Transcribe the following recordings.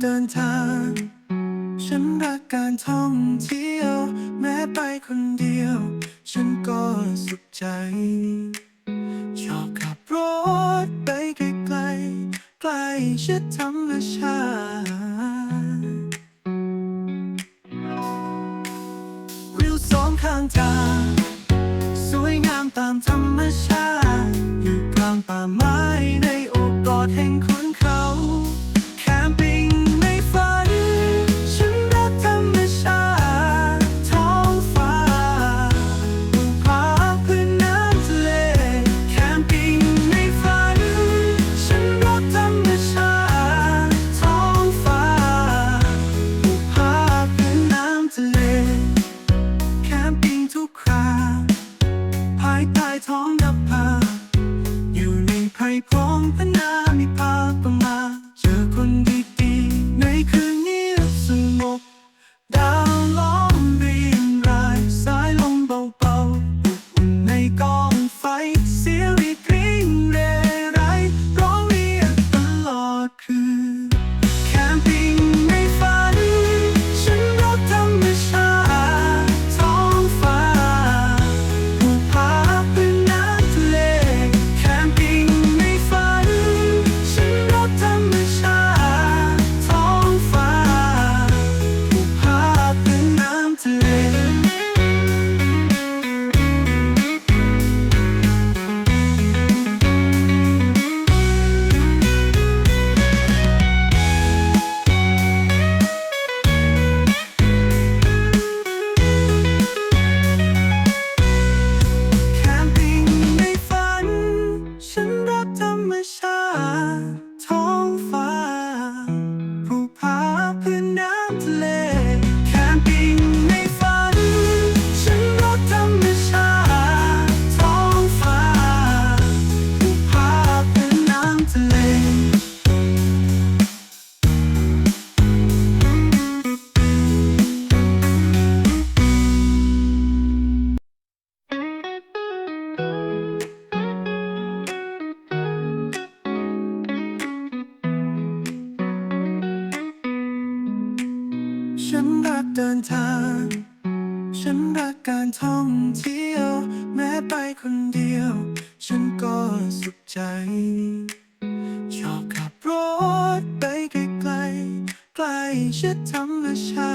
เดินทาง ฉันรักการท่องเที่ยว แม้ไปคนเดียว ฉันก็สุขใจชอบขับรถไปไกลไกลไกลชิดธรรมชาติวิวสองข้างทางสวยงามตามธรรมชาติ อยู่กลางป่าไม้ในอกกอดแห่ง ใจ ชอบขับรถไปไกลๆใกล้ชิดทำและใช้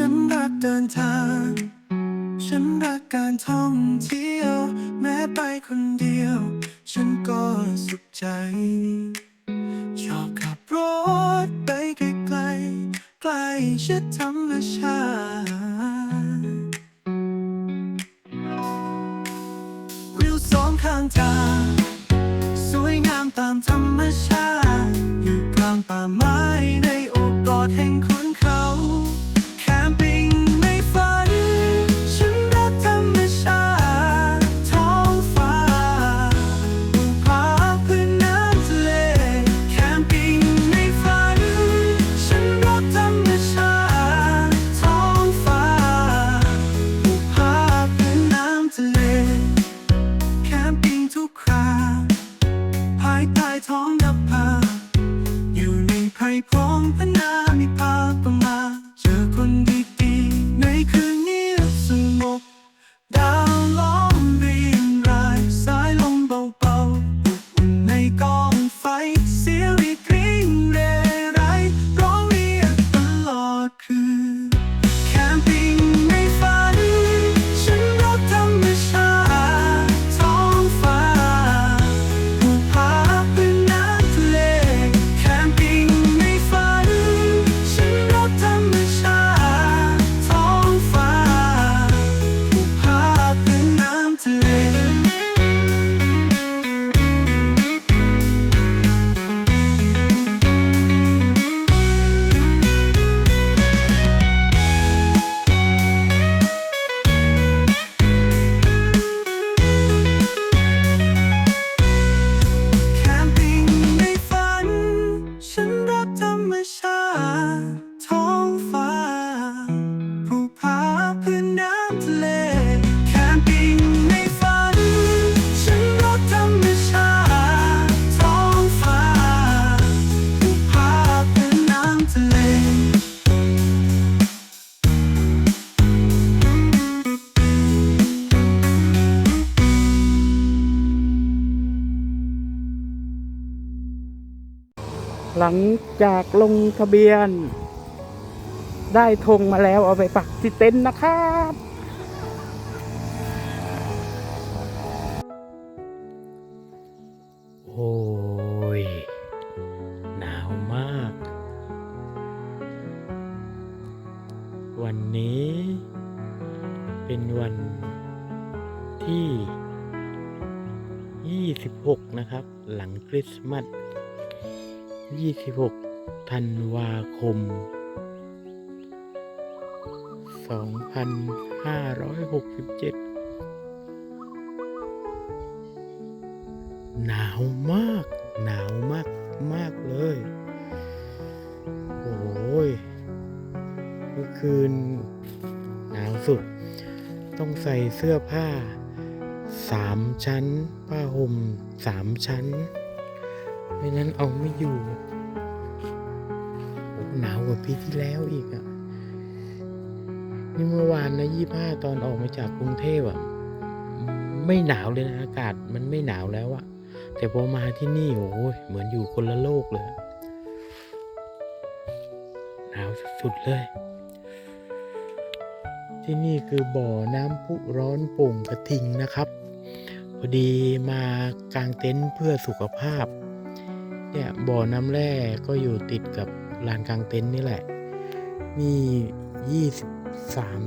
ฉันรักเดินทาง ฉันรักการท่องเที่ยว แม้ไปคนเดียว ฉันก็สุขใจ ชอบขับรถไปไกลๆใกลชิดธรรมชาติวิวสองข้างทางสวยงามตามธรรมชาติ อยู่กลางป่าไม้ในโอบกอดแห่งขุนเขา ในไพรพร้องพนามีภาพา หลังจากลงทะเบียน ได้ธงมาแล้วเอาไปปักที่เต็นท์นะครับโอ้ย หนาวมาก วันนี้ เป็นวันที่ 26 นะครับ หลังคริสต์มาส 26 ธันวาคม 2567 หนาวมาก หนาวมากมากเลย โอ้ยเมื่อคืนหนาวสุด ต้องใส่เสื้อผ้าสามชั้น ผ้าห่มสามชั้น ไม่นั้นเอาไม่อยู่หนาวกว่าปีที่แล้วอีกอะนี่เมื่อวานนะยี่ห้าตอนออกมาจากกรุงเทพอะไม่หนาวเลยนะอากาศมันไม่หนาวแล้วอะแต่พอมาที่นี่โอ้ยเหมือนอยู่คนละโลกเลย หนาวสุดๆเลย ที่นี่คือบ่อน้ำพุร้อนโป่งกระทิงนะครับ พอดีมากางเต็นท์เพื่อสุขภาพ เนี่ยบ่อน้ำแร่ก็อยู่ติดกับลานกลางเต็นท์นี่แหละ มียี่สิบสาม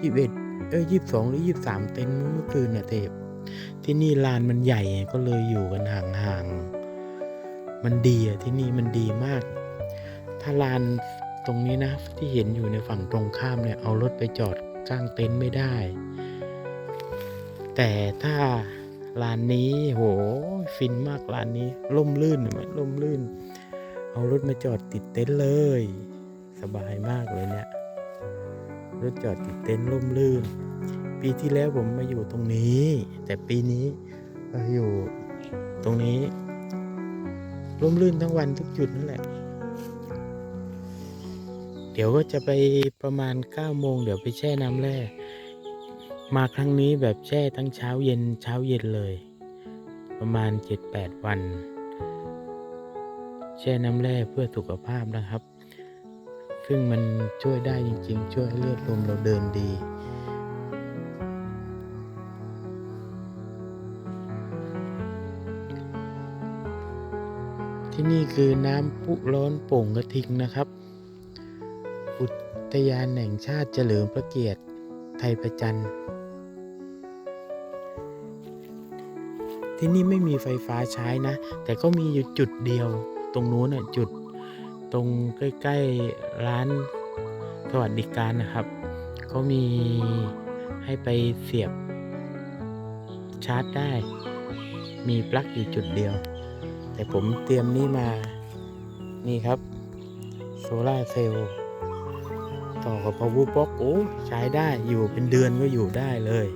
ยี่สิบเอ็ดเอ้ยยี่สิบสองหรือยี่สิบสามเต็นท์เมื่อคืนน่ะเทพที่นี่ลานมันใหญ่ก็เลยอยู่กันห่างๆ มันดีอะที่นี่มันดีมาก ถ้าลานตรงนี้นะที่เห็นอยู่ในฝั่งตรงข้ามเนี่ยเอารถไปจอดกลางเต็นท์ไม่ได้ แต่ถ้า ร้านนี้โหฟินมากร้านนี้ล่มลื่นเห็นไหมล่มลื่น เอารถมาจอดติดเต็นท์เลย สบายมากเลยเนี่ยรถจอดติดเต็นท์ล่มลื่น ปีที่แล้วผมมาอยู่ตรงนี้ แต่ปีนี้มาอยู่ตรงนี้ล่มลื่นทั้งวันทุกจุดนั่นแหละ เดี๋ยวก็จะไปประมาณ9โมงเดี๋ยวไปแช่น้ำแร่ มาครั้งนี้แบบแช่ทั้งเช้าเย็นเช้าเย็นเลย ประมาณ 7-8 วัน แช่น้ำแร่เพื่อสุขภาพนะครับ ซึ่งมันช่วยได้จริง ๆ ช่วยให้เลือดลมเราเดินดีที่นี่คือน้ำพุร้อนโป่งกระทิงนะครับ อุทยานแห่งชาติเฉลิมพระเกียรติไทยประจันที่ ที่นี่ไม่มีไฟฟ้าใช้นะ แต่ก็มีอยู่จุดเดียว ตรงนู้นน่ะจุดตรงใกล้ๆร้านสวัสดิการนะครับก็มีให้ไปเสียบชาร์จได้ มีปลั๊กอยู่จุดเดียว แต่ผมเตรียมนี่มา นี่ครับโซลาเซลล์ต่อกับ power box โอ้ใช้ได้อยู่เป็นเดือนก็อยู่ได้เลย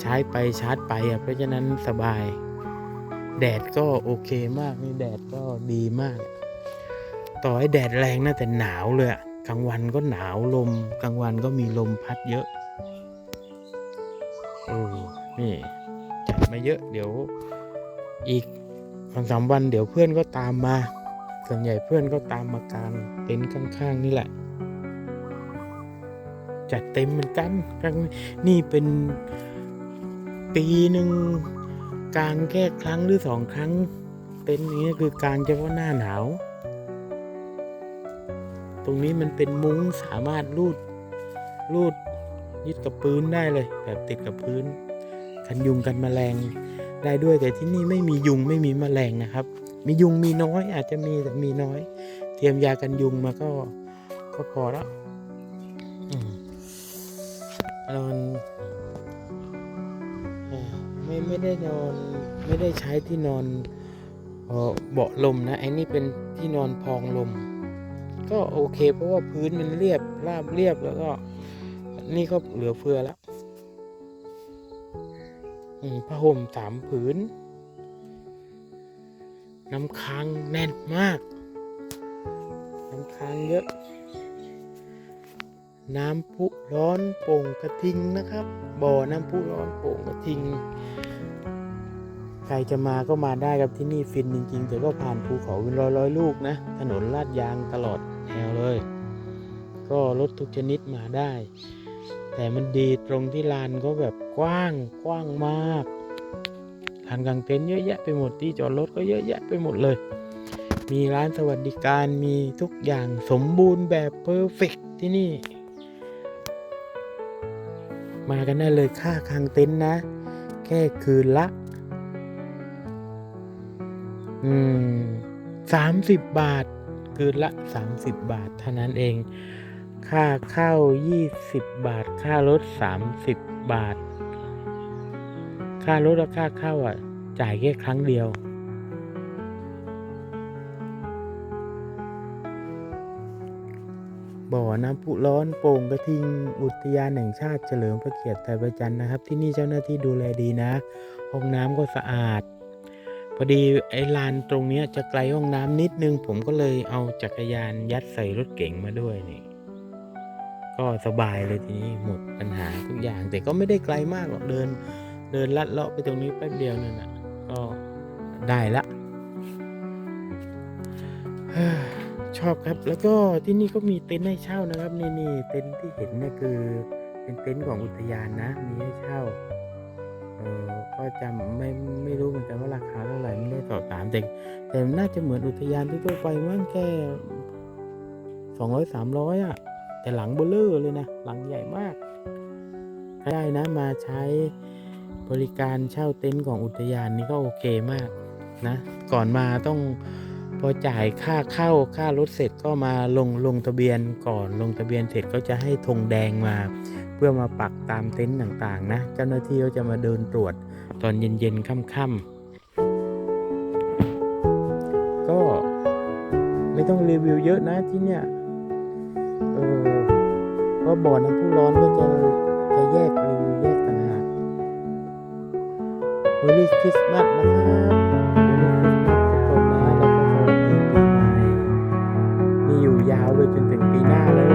ใช้ไปชาร์จไปอะเพราะฉะนั้นสบาย แดดก็โอเคมากนี่แดดก็ดีมาก ต่อให้แดดแรงนะแต่หนาวเลยอะกลางวันก็หนาวลม กลางวันก็มีลมพัดเยอะโอ้นี่จัดมาเยอะ เดี๋ยวอีกสองสามวันเดี๋ยวเพื่อนก็ตามมา ส่วนใหญ่เพื่อนก็ตามมากางเต็นท์ข้างๆ นี่แหละ จัดเต็มเหมือนกัน นี่เป็น ปีหนึ่งกลางแค่ครั้งหรือสองครั้งเต็นท์นี้คือกลางเฉพาะหน้าหนาว ตรงนี้มันเป็นมุ้งสามารถรูดรูดยึดกับพื้นได้เลย แบบติดกับพื้น กันยุงกันแมลงได้ด้วยแต่ที่นี่ไม่มียุงไม่มีแมลงนะครับ มียุงมีน้อยอาจจะมีแต่มีน้อย เตรียมยากันยุงมาก็ก็พอแล้วอืมนอนเอ่อ ไม่ไม่ได้นอนไม่ได้ใช้ที่นอนเบาะลมนะไอ้นี่เป็นที่นอนพองลม ก็โอเค เพราะว่าพื้นมันเรียบราบเรียบแล้วก็นี่ก็เหลือเฟือแล้วผ้าห่มสามผืน น้ำค้างแน่นมาก น้ำค้างเยอะ น้ำพุร้อนโป่งกระทิงนะครับ บ่อน้ำพุร้อนโป่งกระทิง ใครจะมาก็มาได้ครับที่นี่ฟินจริง ๆ แต่ก็ผ่านภูเขาเป็นร้อยร้อยลูกนะ ถนนลาดยางตลอดแนวเลย ก็รถทุกชนิดมาได้ แต่มันดีตรงที่ลานก็แบบกว้างกว้างมากลานกลางเต็นท์เยอะแยะไปหมดที่จอดรถก็เยอะแยะไปหมดเลย มีร้านสวัสดิการมีทุกอย่างสมบูรณ์แบบเพอร์เฟกที่นี่ มากันได้เลยค่าคางเต็นท์นะ แค่คืนละ อืมสามสิบบาท คืนละสามสิบบาทเท่านั้นเอง ค่าเข้ายี่สิบบาท ค่ารถสามสิบบาท ค่ารถและค่าเข้าอะ จ่ายแค่ครั้งเดียว บ่อน้ำพุร้อนโป่งกระทิง อุทยานแห่งชาติเฉลิมพระเกียรติไทยประจันนะครับ ที่นี่เจ้าหน้าที่ดูแลดีนะ ห้องน้ำก็สะอาด พอดีไอ้ลานตรงเนี้ยจะไกลห้องน้ำนิดนึง ผมก็เลยเอาจักรยานยัดใส่รถเก๋งมาด้วยนี่ ก็สบายเลยทีนี้หมดปัญหาทุกอย่าง แต่ก็ไม่ได้ไกลมากหรอกเดิน เดินลัดเลาะไปตรงนี้แป๊บเดียวนั่นน่ะ ก็ได้ละชอบครับแล้วก็ที่นี่ก็มีเต็นท์ให้เช่านะครับ นี่นี่เต็นท์ที่เห็นเนี่ยคือ เป็นเต็นท์ของอุทยานนะ มีให้เช่า ออก็จำไม่ไม่รู้เหมือนกันว่าราคาเท่าไหร่ไม่ได้สอบถามแต่แต่น่าจะเหมือนอุทยานทั่วไปมั้งแค่สองร้อยสามร้อยอะ แต่หลังเบลเลอร์เลยนะ หลังใหญ่มากได้นะมาใช้บริการเช่าเต็นท์ของอุทยานนี่ก็โอเคมากนะ ก่อนมาต้องพอจ่ายค่าเข้าค่ารถเสร็จก็มาลงลงทะเบียนก่อนลงทะเบียนเสร็จก็จะให้ธงแดงมา พื่อมาปักตามเต็นท์ต่างๆนะ เจ้าหน้าที่ก็จะมาเดินตรวจตอนเย็นๆค่ำๆก็ไม่ต้องรีวิวเยอะนะที่เนี่ยเออเพราะบ่อน้ำพุร้อนก็จะจะแยกรีวิวแยกต่างหาก Merry Christmas นะครับทุกคนนะแล้วก็สวัสดีปีใหม่นี่อยู่ยาวไปจนถึงปีหน้าเลย